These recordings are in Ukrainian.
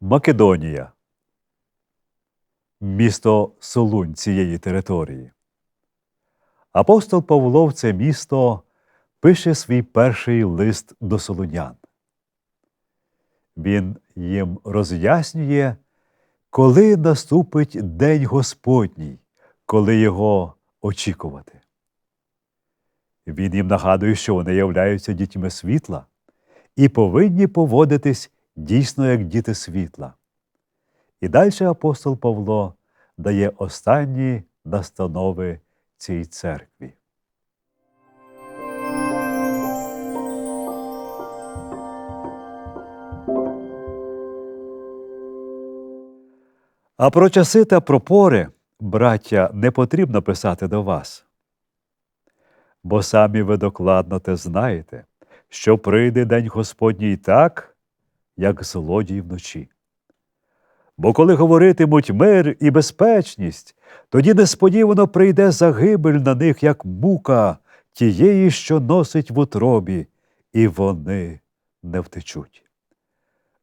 Македонія. Місто Солунь цієї території. Апостол Павло в це місто пише свій перший лист до солунян. Він їм роз'яснює, коли наступить День Господній, коли його очікувати. Він їм нагадує, що вони являються дітьми світла і повинні поводитись дійсно як діти світла. І далі апостол Павло дає останні настанови цій церкві. А про часи та про пори, браття, не потрібно писати до вас. Бо самі ви докладно те знаєте, що прийде день Господній так, як злодій вночі. Бо коли говоритимуть мир і безпечність, тоді несподівано прийде загибель на них, як мука тієї, що носить в утробі, і вони не втечуть.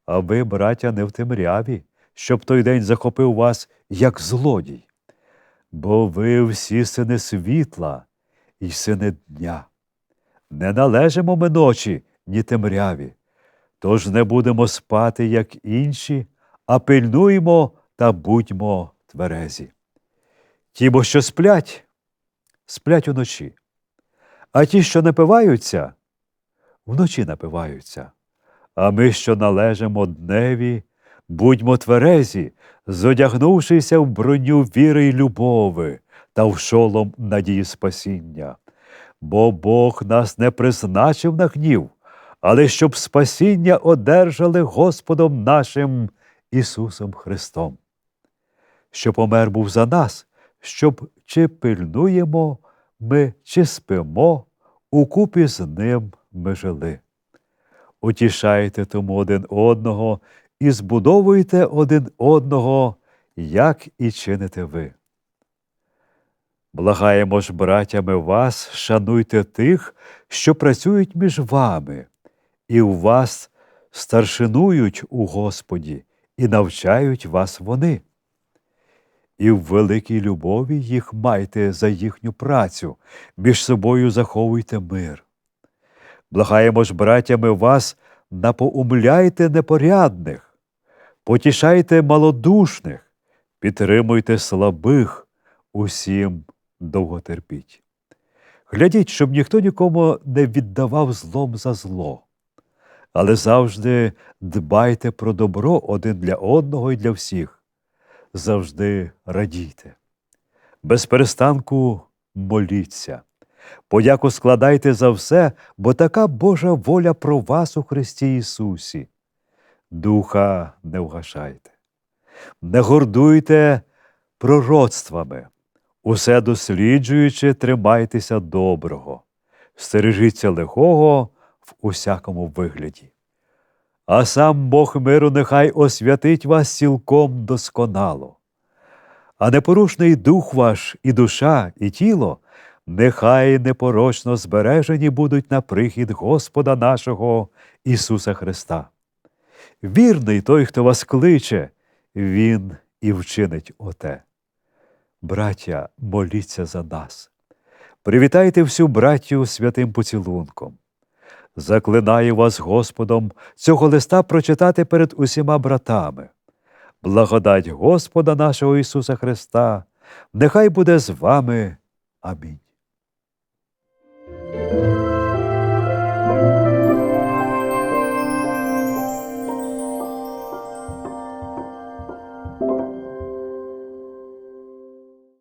А ви, браття, не в темряві, щоб той день захопив вас, як злодій. Бо ви всі сини світла і сини дня. Не належимо ми ночі, ні темряві, тож не будемо спати, як інші, а пильнуємо та будьмо тверезі. Ті, бо що сплять, сплять уночі, а ті, що напиваються, вночі напиваються. А ми, що належимо дневі, будьмо тверезі, зодягнувшися в броню віри й любови та в шолом надії спасіння. Бо Бог нас не призначив на гнів, але щоб спасіння одержали Господом нашим Ісусом Христом, що помер був за нас, щоб чи пильнуємо ми, чи спимо, укупі з ним ми жили. Утішайте тому один одного і збудовуйте один одного, як і чините ви. Благаємо ж, братями, вас, шануйте тих, що працюють між вами, і у вас старшинують у Господі, і навчають вас вони. І в великій любові їх майте за їхню працю, між собою заховуйте мир. Благаємо ж, братями, вас, напоумляйте непорядних, потішайте малодушних, підтримуйте слабих, усім довготерпіть. Глядіть, щоб ніхто нікому не віддавав злом за зло, але завжди дбайте про добро один для одного і для всіх, завжди радійте. Без перестанку моліться, подяку складайте за все, бо така Божа воля про вас у Христі Ісусі. Духа не вгашайте, не гордуйте пророцтвами. Усе досліджуючи, тримайтеся доброго, стережіться лихого в усякому вигляді. А сам Бог миру нехай освятить вас цілком досконало, а непорушний дух ваш, і душа, і тіло, нехай непорочно збережені будуть на прихід Господа нашого Ісуса Христа. Вірний той, хто вас кличе, Він і вчинить оте. Браття, моліться за нас. Привітайте всю браттю святим поцілунком. Заклинаю вас Господом цього листа прочитати перед усіма братами. Благодать Господа нашого Ісуса Христа, нехай буде з вами. Амінь.